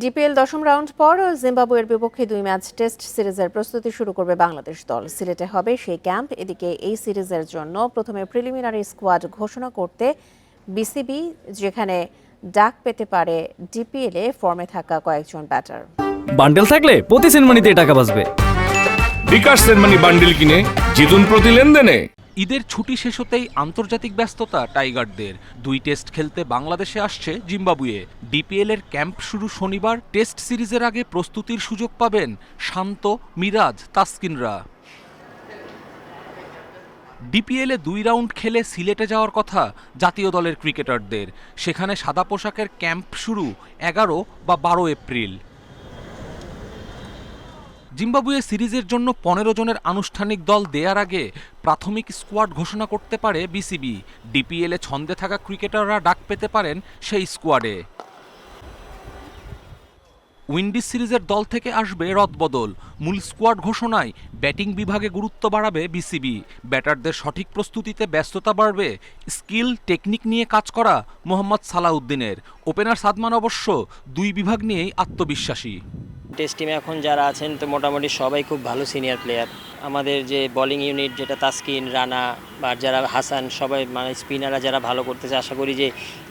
DPL দশম round পর জিম্বাবুয়ের বিপক্ষে দুই ম্যাচ টেস্ট সিরিজের প্রস্তুতি শুরু করবে বাংলাদেশ দল। সিলেটে হবে সেই ক্যাম্প। এদিকে এই সিরিজের জন্য প্রথমে প্রিলিমিনারি স্কোয়াড ঘোষণা করতে বিসিবি যেখানে ডাক পেতে পারে ডিপিএল এ ফর্মে থাকা কয়েকজন ব্যাটার। বান্ডেল থাকলে প্রতি সেনমানিতে টাকা বাঁচবে। বিকাশ সেনমানি বান্ডিল কিনে জিতুন প্রতি লেনদেনে। ঈদের ছুটি শেষ হতেই আন্তর্জাতিক ব্যস্ততা টাইগারদের। দুই টেস্ট খেলতে বাংলাদেশে আসছে জিম্বাবুয়ে। ডিপিএল এর ক্যাম্প শুরু শনিবার। টেস্ট সিরিজের আগে প্রস্তুতির সুযোগ পাবেন শান্ত, মিরাজ, তাসকিনরা। ডিপিএলে দুই রাউন্ড খেলে সিলেটে যাওয়ার কথা জাতীয় দলের ক্রিকেটারদের। সেখানে সাদা পোশাকের ক্যাম্প শুরু এগারো বা বারো এপ্রিল। জিম্বাবুয়ে সিরিজের জন্য পনেরো জনের আনুষ্ঠানিক দল দেয়ার আগে প্রাথমিক স্কোয়াড ঘোষণা করতে পারে বিসিবি। ডিপিএলে ছন্দে থাকা ক্রিকেটাররা ডাক পেতে পারেন সেই স্কোয়াডে। উইন্ডিজ সিরিজের দল থেকে আসবে রদবদল। মূল স্কোয়াড ঘোষণায় ব্যাটিং বিভাগে গুরুত্ব বাড়াবে বিসিবি। ব্যাটারদের সঠিক প্রস্তুতিতে ব্যস্ততা বাড়বে, স্কিল, টেকনিক নিয়ে কাজ করা মোহাম্মদ সালাউদ্দিনের। ওপেনার সাদমান অবশ্য দুই বিভাগ নিয়েই আত্মবিশ্বাসী। টেস্ট টিমে এখন যারা আছেন তো মোটামুটি সবাই খুব ভালো সিনিয়র প্লেয়ার আমাদের যে বোলিং ইউনিট যেটা তাসকিন রানা বা যারা হাসান সবাই মানে স্পিনাররা যারা ভালো করতেছে আশা করি যে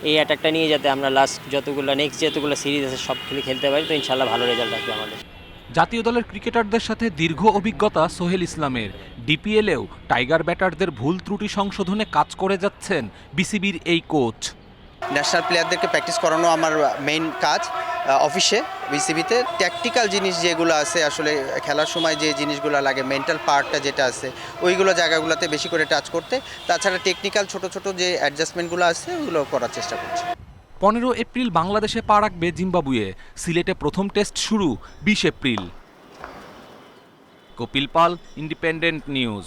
এই অ্যাটাকটা নিয়ে যাতে আমরা লাস্ট যতগুলো নেক্সট যতগুলো সিরিজ আছে সব খেলে খেলতে পারি তো ইনশাল্লাহ ভালো রেজাল্ট আসবে আমাদের। জাতীয় দলের ক্রিকেটারদের সাথে দীর্ঘ অভিজ্ঞতা সোহেল ইসলামের। ডিপিএলেও টাইগার ব্যাটারদের ভুল ত্রুটি সংশোধনে কাজ করে যাচ্ছেন বিসিবির এই কোচ ন্যাশনাল প্লেয়ারদেরকে প্র্যাকটিস করানো আমার মেইন কাজ। অফিসে, বিসিবিতে। ট্যাকটিক্যাল জিনিস যেগুলো আছে, আসলে খেলার সময় যে জিনিসগুলো লাগে মেন্টাল পার্টটা যেটা আছে, ওইগুলো জায়গাগুলোতে বেশি করে টাচ করতে। তাছাড়া টেকনিক্যাল ছোট ছোট যে অ্যাডজাস্টমেন্টগুলো আছে, ওগুলো করার চেষ্টা করছি। পনেরো এপ্রিল বাংলাদেশে পা রাখবে জিম্বাবুয়ে। সিলেটে প্রথম টেস্ট শুরু বিশ April. Kapil Pal Independent News